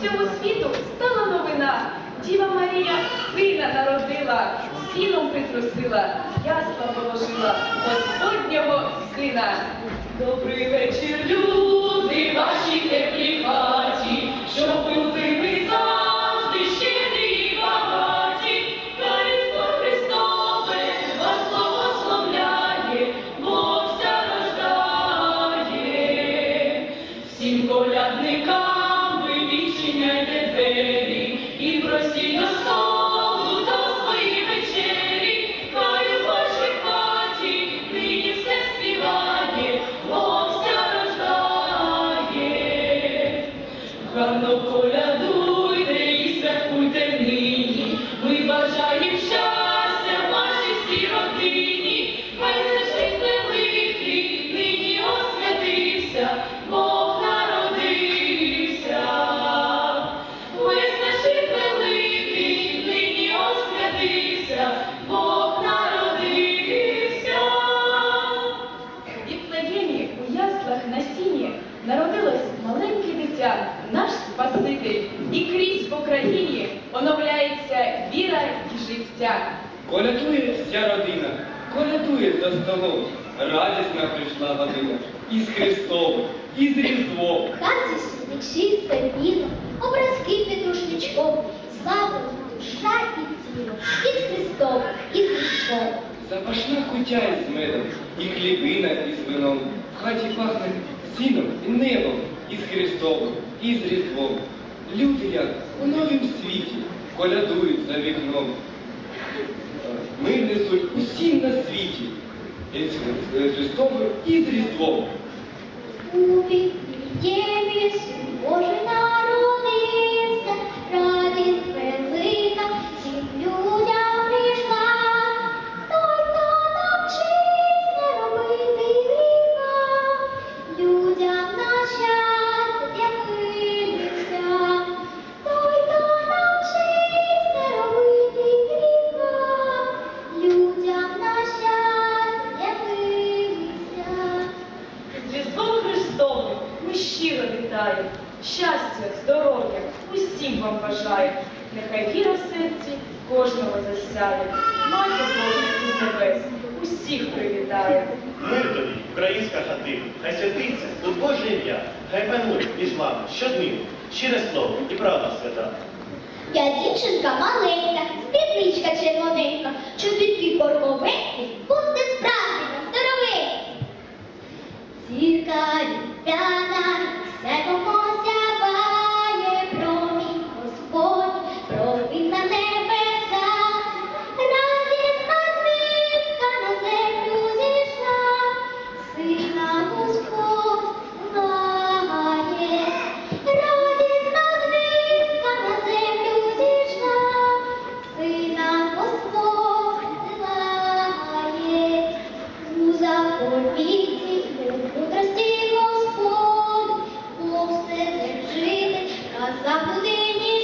всьому світу стала новина. Діва Марія сина народила, сіном притрусила, ясла положила Господнього сина. Добрий вечір, люди, двері і просіть до маленьке наш Спаситель, і крізь по країні оновляється віра і життя. Колядує вся родина, колядує за столом. Радісна прийшла година. Із Христом, із Різдвом. Хаті свічі степіно, образки під рушничком, слава душа і тіло, із Христом, із Христом. Запашна кутя із медом, і хлібина із вином. В хаті пахне сіном і небом, із Христом, і з Різдвом. Люди як у новім світі колядують за вікном. Ми несуть усім на світі. із з Христовим, і з Різдвом. Вітаємо. Щастя, здоров'я усім вам бажаю. Нехай віра в серці кожного засяє. Мати Божа із небес усіх привітає. Мир тобі, українська хатина, хай святиться тут Боже ім'я, хай панує між вами щоднину, щире слово і правда свята. Я дівчинка маленька, спідничка червоненька, буде жити, раз за годині.